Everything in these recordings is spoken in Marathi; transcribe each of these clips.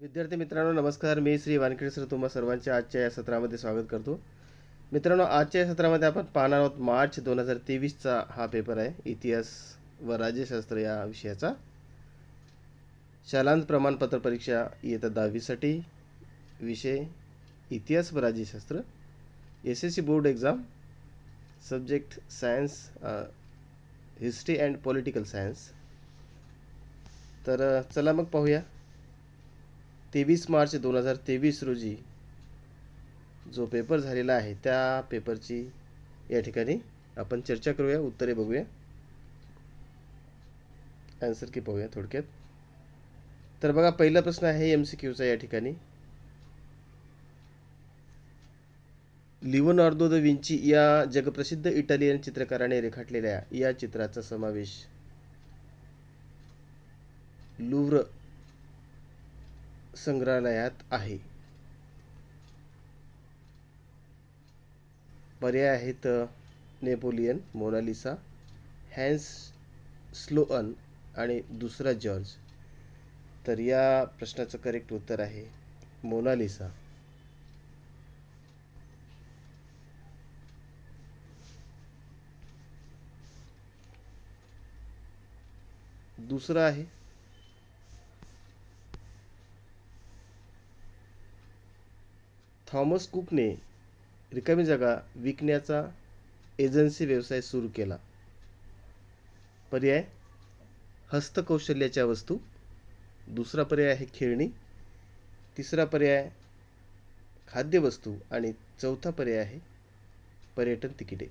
विद्यार्थी मित्रांनो नमस्कार. मी श्री वानखेडे सर. तुम्हा सर्वांचे आजच्या या सत्रामध्ये स्वागत करतो. मित्रांनो आजच्या या सत्रामध्ये आपण पाहणार आहोत मार्च दोन हजार तेवीसचा हा पेपर आहे इतिहास व राज्यशास्त्र या विषयाचा. शालांत प्रमाणपत्र परीक्षा इयत्ता दहावीसाठी विषय इतिहास व राज्यशास्त्र. S S C board exam subject science history and political science. तर चला मग पाहूया. तेवीस मार्च दोन हजार तेवीस रोजी जो पेपर झालेला आहे त्या पेपरची या ठिकाणी आपण चर्चा करूया उत्तरे बघूया. आन्सर की पाहूया थोडक्यात. तर बघा पहिला प्रश्न आहे एम सी क्यूचा या ठिकाणी. लिओनार्दो द विंची या जगप्रसिद्ध इटालियन चित्रकाराने रेखाटलेल्या या चित्राचा समावेश. लुव्र संग्रहालयात आहे. पर्याय आहेत नेपोलियन मोनालिसा हॅन्स स्लोअन आणि दुसरा जॉर्ज. तर या प्रश्नाचं करेक्ट उत्तर आहे मोनालिसा. दुसरं आहे थॉमस कुकने रिकामी जागा विकण्याचा एजन्सी व्यवसाय सुरू केला. पर्याय? हस्तकौशल्याच्या वस्तू. दुसरा पर्याय आहे खेळणी. तिसरा पर्याय खाद्यवस्तू. आणि चौथा पर्याय आहे पर्यटन तिकिटे.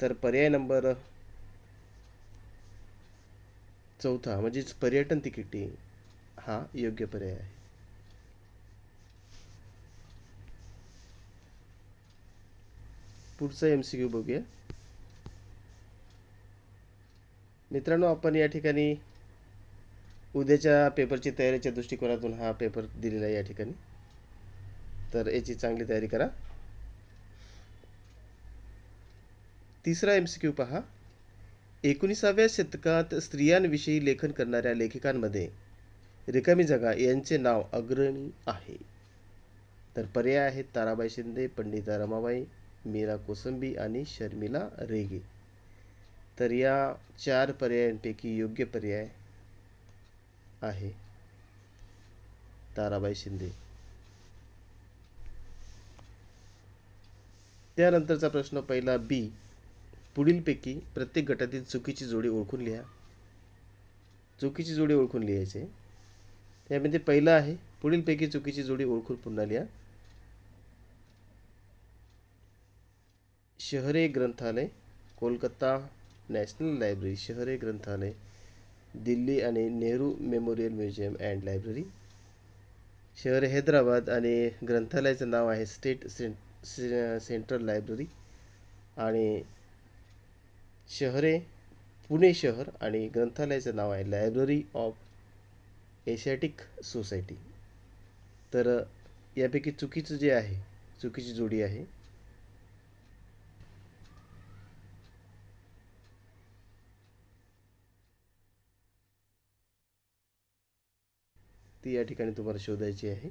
तर पर्याय नंबर चौथा म्हणजेच पर्यटन तिकिटे हा योग्य पर्याय आहे. पुढचा एम सी क्यू बघूया. मित्रांनो आपण या ठिकाणी उद्याच्या पेपरची तयारीच्या दृष्टिकोनातून हा पेपर दिलेला आहे या ठिकाणी. तर याची चांगली तयारी करा. तिसरा एम सी क्यू पहा. एकोणीसाव्या शतकात स्त्रियांविषयी लेखन करणाऱ्या लेखिकांमध्ये रिकामी जागा यांचे नाव अग्रणी आहे. तर पर्याय आहेत ताराबाई शिंदे पंडिता रमाबाई मीरा कोसंबी आणि शर्मिला रेगे. तर या चार पर्यायांपैकी योग्य पर्याय आहे. ताराबाई शिंदे. त्यानंतरचा प्रश्न पहिला बी. पुढीलपैकी प्रत्येक गटातील चुकीची जोडी ओळखून लिहा. चुकीची जोडी ओळखून लिहायची. त्यामध्ये पहिलं आहे पुढीलपैकी चुकीची जोडी ओळखून पुन्हा लिहा. शहरे ग्रंथालय कोलकाता नॅशनल लायब्ररी शहरे ग्रंथालय दिल्ली आणि Nehru memorial museum and library. शहर हैदराबाद आणि ग्रंथालयाचं नाव आहे state cent ce- central library. आणि शहरे पुणे शहर आणि ग्रंथालयाचं नाव आहे लायब्ररी ऑफ एशियाटिक सोसायटी. तर यापैकी चुकीचं जे आहे चुकीची जोडी आहे ती या ठिकाणी तुम्हाला शोधायची आहे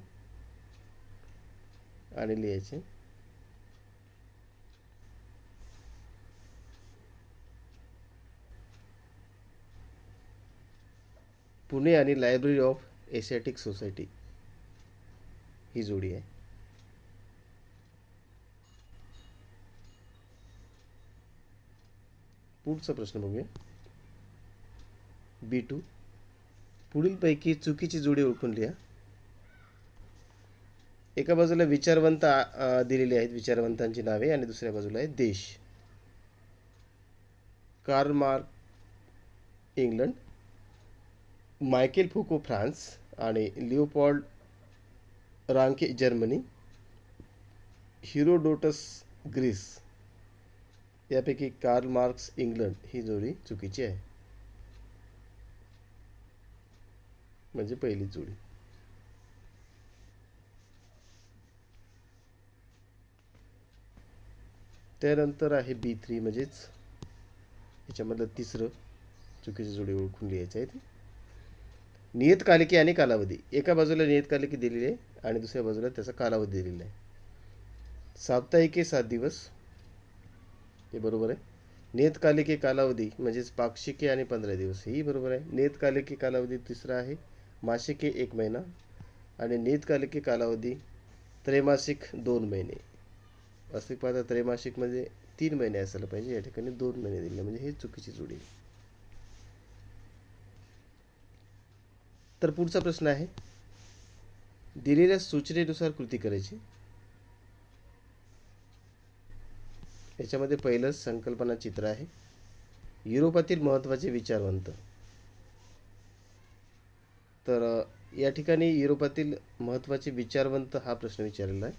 आणि लिहायची. पुणे आणि लायब्ररी ऑफ एशियाटिक सोसायटी ही जोडी आहे. पुढचा प्रश्न बघूया. बी टू. पुढीलपैकी चुकीची जोडी ओळखून लिहा. एका बाजूला विचारवंत दिलेली आहेत विचारवंतांची नावे आणि दुसऱ्या बाजूला आहे देश. Karl Mark England. Michel Foucault France. आणि Leopold Ranke Germany. Herodotus Greece. यापैकी कार्ल मार्क्स इंग्लंड ही जोडी चुकीची आहे. म्हणजे पहिली जोडी. त्यानंतर आहे बी थ्री म्हणजेच याच्यामधलं तिसरं चुकीची जोडी ओळखून लिहायचं आहे ते. नियतकालिके आणि कालावधी. एका बाजूला नियतकालिके दिलेली आहे आणि दुसऱ्या बाजूला त्याचा कालावधी दिलेला आहे. साप्ताहिके सात दिवस. हे बरोबर आहे. नियतकालिके कालावधी म्हणजेच पाक्षिके आणि पंधरा दिवस. हेही बरोबर आहे. नियतकालिके कालावधी तिसरा आहे. मासिके एक महिना आणि नियतकालिके कालावधी त्रैमासिक दोन महिने. वास्तविक पाहता त्रैमासिक म्हणजे तीन महिने असायला पाहिजे या ठिकाणी दोन महिने दिले म्हणजे हे चुकीची जोडी तर पुढचा प्रश्न आहे दिलेल्या सूचनेनुसार कृती करायची. याच्यामध्ये पहिलं संकल्पना चित्र आहे. युरोपातील महत्त्वाचे विचारवंत. तर या ठिकाणी युरोपातील महत्त्वाचे विचारवंत हा प्रश्न विचारलेला आहे.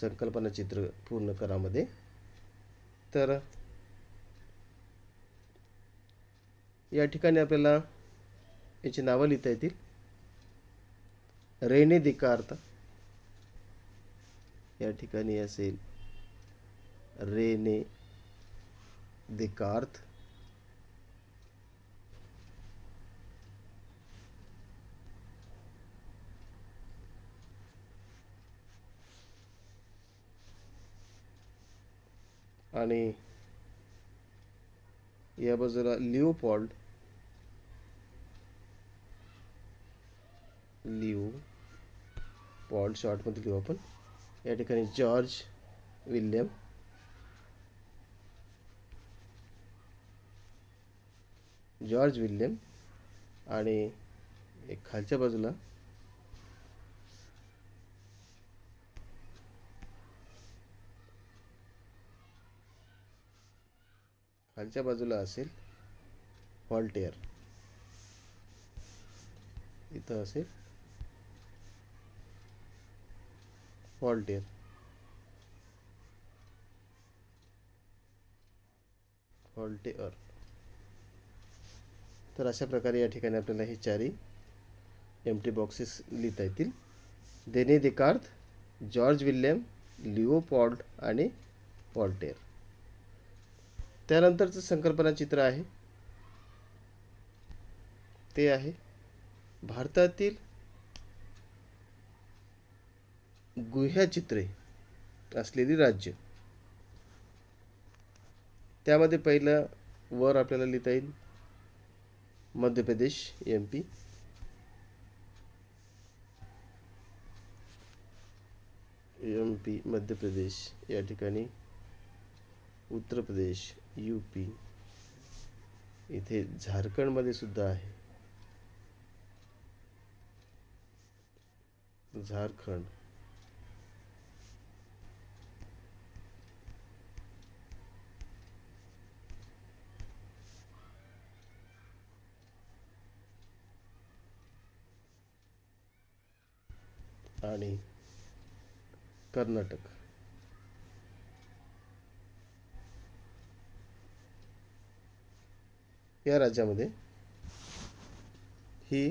संकल्पना चित्र पूर्ण करामध्ये. तर या ठिकाणी आपल्याला याची नावं लिहिता येतील. रेने दिकार्त या ठिकाणी असेल रेने दिकार्थ आणि या बाजूला लिओपॉल्ड. लिओ पॉल्ड शॉर्टमध्ये लिहू आपण. या ठिकाणी जॉर्ज विल्यम. जॉर्ज विल्यम आणि एक खालच्या बाजूला खालच्या बाजूला असेल व्हॉल्टेअर इथं असेल व्हॉल्टेअर व्हॉल्टेअर तर अशा प्रकारे या ठिकाणी आपल्याला हे चारही एम टी बॉक्सेस लिहिता येतील. देने देकार्थ जॉर्ज विल्यम लिओ पॉल्ट आणि व्हॉल्टेअर त्यानंतरचं संकल्पना चित्र आहे. ते आहे भारतातील गुह्याचित्रे असलेली राज्य. त्यामध्ये पहिलं वर आपल्याला लिहिता येईल Madhya Pradesh M P M P Madhya Pradesh या ठिकाणी उत्तर प्रदेश यू पी इथे झारखंडमध्ये सुद्धा आहे. झारखंड. आणि कर्नाटक. या राज्यामध्ये ही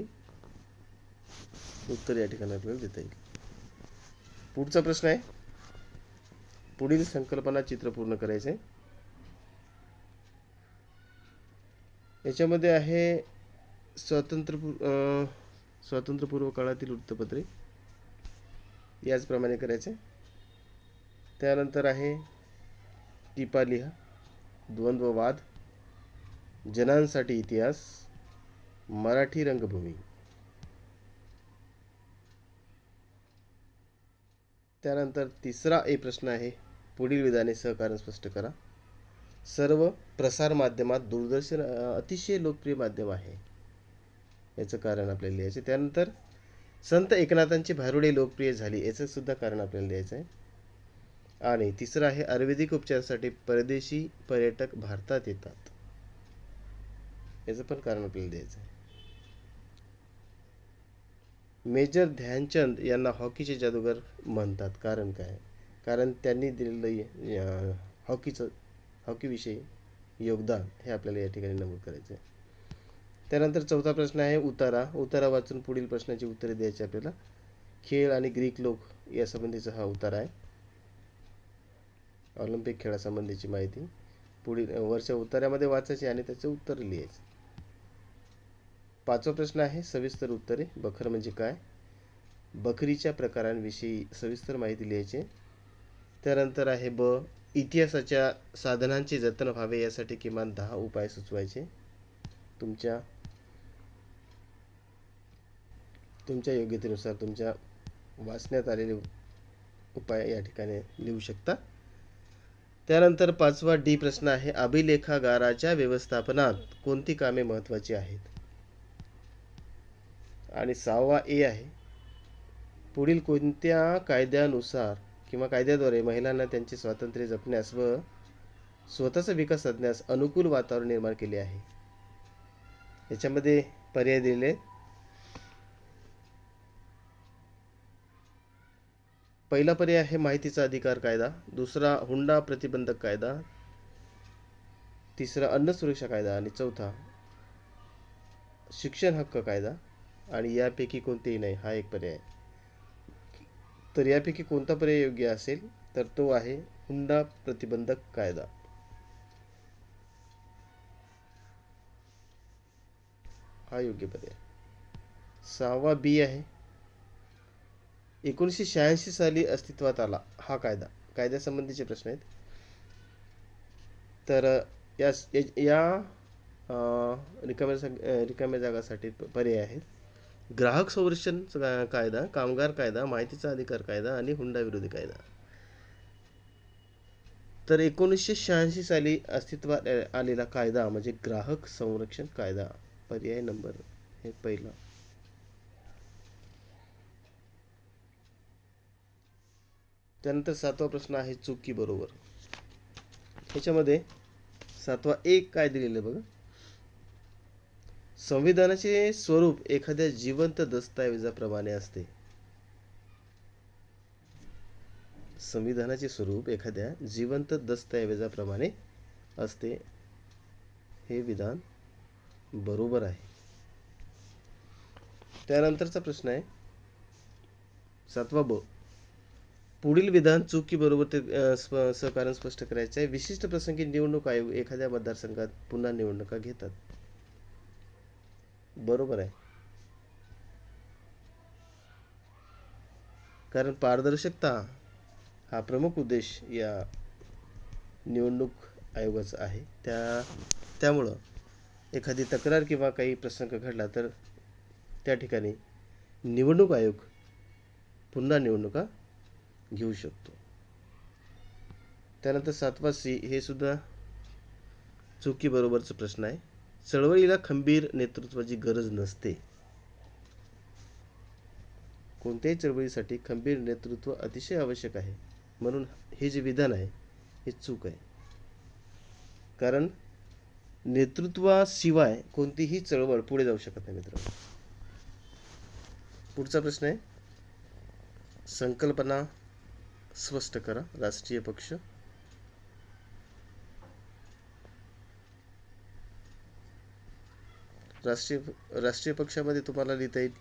उत्तर या ठिकाणी आपल्याला देता येईल. पुढचा प्रश्न आहे पुढील संकल्पना चित्र पूर्ण करायचे याच्यामध्ये आहे स्वातंत्र्य स्वातंत्र्यपूर्व काळातील वृत्तपत्रे. याचप्रमाणे करायचे त्यानंतर आहे टिपा लिहा द्वंद्ववाद. जनांसाठी इतिहास मराठी रंगभूमी. त्यानंतर तिसरा ए प्रश्न आहे पुढील विधाने सहकार्य स्पष्ट करा. सर्व प्रसार माध्यमात दूरदर्शन अतिशय लोकप्रिय माध्यम आहे. याचं कारण आपल्याला लिहायचं त्यानंतर संत एकनाथांची भारुडे लोकप्रिय झाली याचं सुद्धा कारण आपल्याला लिहायचं आहे. आणि तिसरं आहे आयुर्वेदिक उपचारासाठी परदेशी पर्यटक भारतात येतात. याचं पण कारण आपल्याला द्यायचं आहे. मेजर ध्यानचंद यांना हॉकीचे जादूगार म्हणतात. कारण काय? कारण त्यांनी दिलेलं हॉकीचं हॉकीविषयी योगदान हे आपल्याला या ठिकाणी नमूद करायचं आहे. त्यानंतर चौथा प्रश्न आहे उतारा. उतारा वाचून पुढील प्रश्नाची उत्तरे द्यायची आपल्याला. खेळ आणि ग्रीक लोक यासंबंधीचा हा उतारा आहे. ऑलिम्पिक खेळासंबंधीची माहिती पुढील वरच्या उतार्यामध्ये वाचायची आणि त्याचे उत्तर लिहायचे. पाचवा प्रश्न आहे सविस्तर उत्तरे. बखर म्हणजे काय? बकरीच्या प्रकारांविषयी सविस्तर माहिती लिहायची. त्यानंतर आहे ब इतिहासाच्या साधनांचे जतन व्हावे यासाठी किमान दहा उपाय सुचवायचे. तुमच्या तुमच्या योग्यतेनुसार तुमच्या वाचण्यात आलेले उपाय या ठिकाणी लिहू शकता. त्यानंतर पाचवा डी प्रश्न आहे अभिलेखागाराच्या व्यवस्थापनात कोणती कामे महत्त्वाची आहेत? आणि सहावा ए आहे. पुढील कोणत्या कायद्यानुसार किंवा कायद्याद्वारे महिलांना त्यांचे स्वातंत्र्य जपण्यास व स्वतःचा विकास साधण्यास अनुकूल वातावरण निर्माण केले आहे? याच्यामध्ये पर्याय दिलेले पहिला पर्याय आहे माहितीचा अधिकार कायदा. दुसरा हुंडा प्रतिबंधक कायदा. तिसरा अन्न सुरक्षा कायदा. आणि चौथा शिक्षण हक्क कायदा. आणि यापैकी कोणतेही नाही हा एक पर्याय तर यापैकी कोणता पर्याय योग्य असेल तर तो आहे हुंडा प्रतिबंधक कायदा. हा योग्य पर्याय सहावा बी आहे एकोणीसशे शहाऐंशी साली अस्तित्वात आला हा कायदा. कायद्यासंबंधीचे प्रश्न आहेत. तर या या रिकाम्या रिकाम्या जागासाठी पर्याय आहेत. ग्राहक संरक्षण कायदा कामगार कायदा माहितीचा अधिकार कायदा आणि हुंडा विरोधी कायदा. तर एकोणीसशे शहाऐंशी साली अस्तित्वात आलेला कायदा म्हणजे ग्राहक संरक्षण कायदा. पर्याय नंबर हे पहिला. त्यानंतर सातवा प्रश्न आहे चुकी बरोबर. ह्याच्यामध्ये सातवा एक काय दिलेलं आहे बघा? संविधानाचे स्वरूप एखाद्या जिवंत दस्तऐवजाप्रमाणे असते. संविधानाचे स्वरूप एखाद्या जिवंत दस्तऐवजाप्रमाणे असते. हे विधान बरोबर आहे. त्यानंतरचा प्रश्न आहे. सातवा ब. पुढील विधान चुकी बरोबर ते स्प- सहकारण स्पष्ट करायचे आहे. विशिष्ट प्रसंगी निवडणूक आयोग एखाद्या मतदारसंघात पुन्हा निवडणुका घेतात. बरोबर आहे. कारण पारदर्शकता हा प्रमुख उद्देश या निवडणूक आयोगाचा आहे. त्या त्यामुळं एखादी तक्रार किंवा काही प्रसंग घडला तर त्या ठिकाणी निवडणूक आयोग पुन्हा निवडणुका घेऊ शकतो. त्यानंतर सातवा सी हे सुद्धा चुकीबरोबरचा प्रश्न आहे. चळवळीला खंबीर नेतृत्वाची गरज नसते. कोणत्याही चळवळीसाठी खंबीर नेतृत्व अतिशय आवश्यक आहे. म्हणून हे जे विधान आहे हे चूक आहे. कारण नेतृत्वाशिवाय कोणतीही चळवळ पुढे जाऊ शकत नाही मित्रांनो. पुढचा प्रश्न आहे. संकल्पना स्पष्ट करा राष्ट्रीय पक्ष. राष्ट्रीय राष्ट्रीय पक्षामध्ये तुम्हाला लिहिता येईल?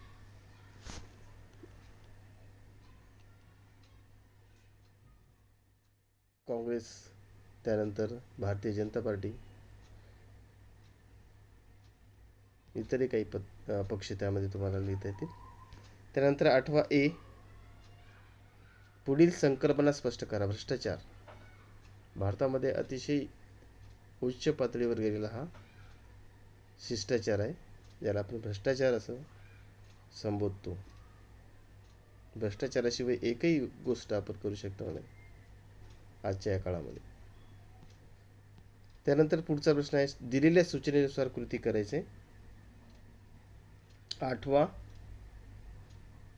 काँग्रेस त्यानंतर भारतीय जनता पार्टी इतरही काही पक्ष त्यामध्ये तुम्हाला लिहिता येतील. त्यानंतर आठवा ए पुढील संकल्पना स्पष्ट करा. भ्रष्टाचार. भारतामध्ये अतिशय उच्च पातळीवर गेलेला हा शिष्टाचार आहे ज्याला आपण भ्रष्टाचार असं संबोधतो. भ्रष्टाचाराशिवाय एकही गोष्ट आपण करू शकतो नाही आजच्या या काळामध्ये. त्यानंतर पुढचा प्रश्न आहे दिलेल्या सूचनेनुसार कृती करायचे. आठवा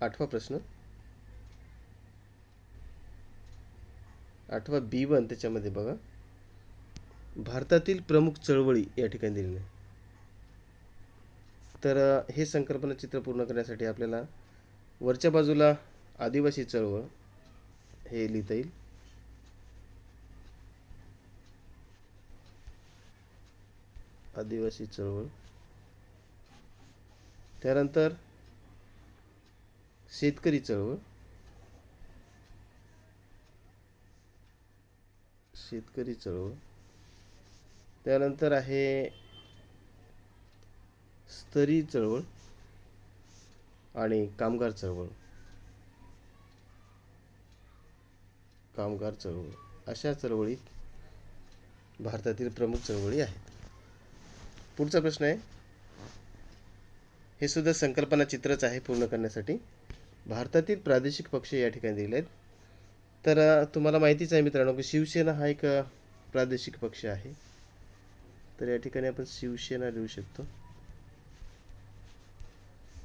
आठवा प्रश्न. आठवा बी वन त्याच्यामध्ये बघा. भारतातील प्रमुख चळवळी या ठिकाणी दिलेली आहे तर हे संकल्पना चित्र पूर्ण करण्यासाठी आपल्याला वरच्या बाजूला आदिवासी चळवळ हे लिहिता येईल. आदिवासी चळवळ. त्यानंतर शेतकरी चळवळ. शेतकरी चळवळ. त्यानंतर आहे स्तरीय चळवळ आणि कामगार चळवळ. कामगार चळवळ. अशा चळवळीत भारतातील प्रमुख चळवळी आहेत. पुढचा प्रश्न आहे हे सुद्धा संकल्पना चित्रच आहे पूर्ण करण्यासाठी. भारतातील प्रादेशिक पक्ष या ठिकाणी दिले आहेत. तर तुम्हाला माहितीच आहे मित्रांनो की शिवसेना हा एक प्रादेशिक पक्ष आहे. तर या ठिकाणी आपण शिवसेना लिहू शकतो.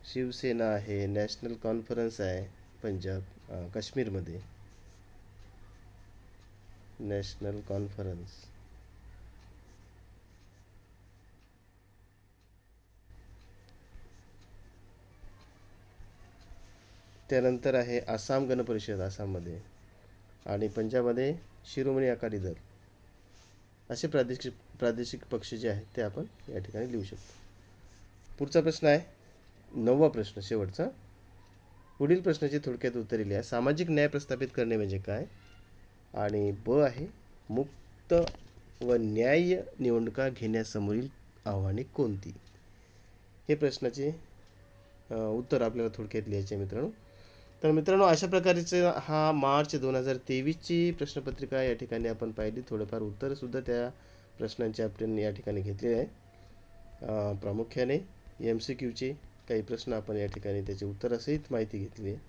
शिवसेना आहे नॅशनल कॉन्फरन्स आहे पंजाब काश्मीरमध्ये. National conference. त्यानंतर आहे आसाम गण परिषद आसाममध्ये आणि पंजाबमध्ये शिरोमणी अकाली दल. असे प्रादेशिक प्रादेशिक पक्ष जे आहेत ते आपण या ठिकाणी लिहू शकतो. पुढचा प्रश्न आहे नववा प्रश्न शेवटचा. पुढील प्रश्नाची थोडक्यात उत्तरे लिहा सामाजिक न्याय प्रस्थापित करणे म्हणजे काय? आणि ब आहे मुक्त व न्याय्य निवडणुका घेण्यासमोरील आव्हाने कोणती? हे प्रश्नाचे उत्तर आपल्याला थोडक्यात लिहायचे आहे मित्रांनो. तर मित्रांनो अशा प्रकारचे हा मार्च दोन हजार तेवीसची प्रश्नपत्रिका या ठिकाणी आपण पाहिली. थोडंफार उत्तरसुद्धा त्या प्रश्नांचे आपण या ठिकाणी घेतलेले आहे. प्रामुख्याने एम सी क्यूचे काही प्रश्न आपण या ठिकाणी त्याची उत्तरासहित माहिती घेतली आहे.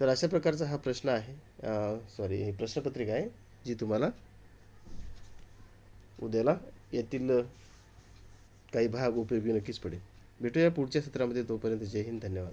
तर अशा प्रकारचा हा प्रश्न आहे. सॉरी ही प्रश्नपत्रिका आहे जी तुम्हाला उद्याला येथील काही भाग उपयोगी नक्कीच पडेल. भेटूया पुढच्या सत्रामध्ये. तोपर्यंत जय हिंद धन्यवाद.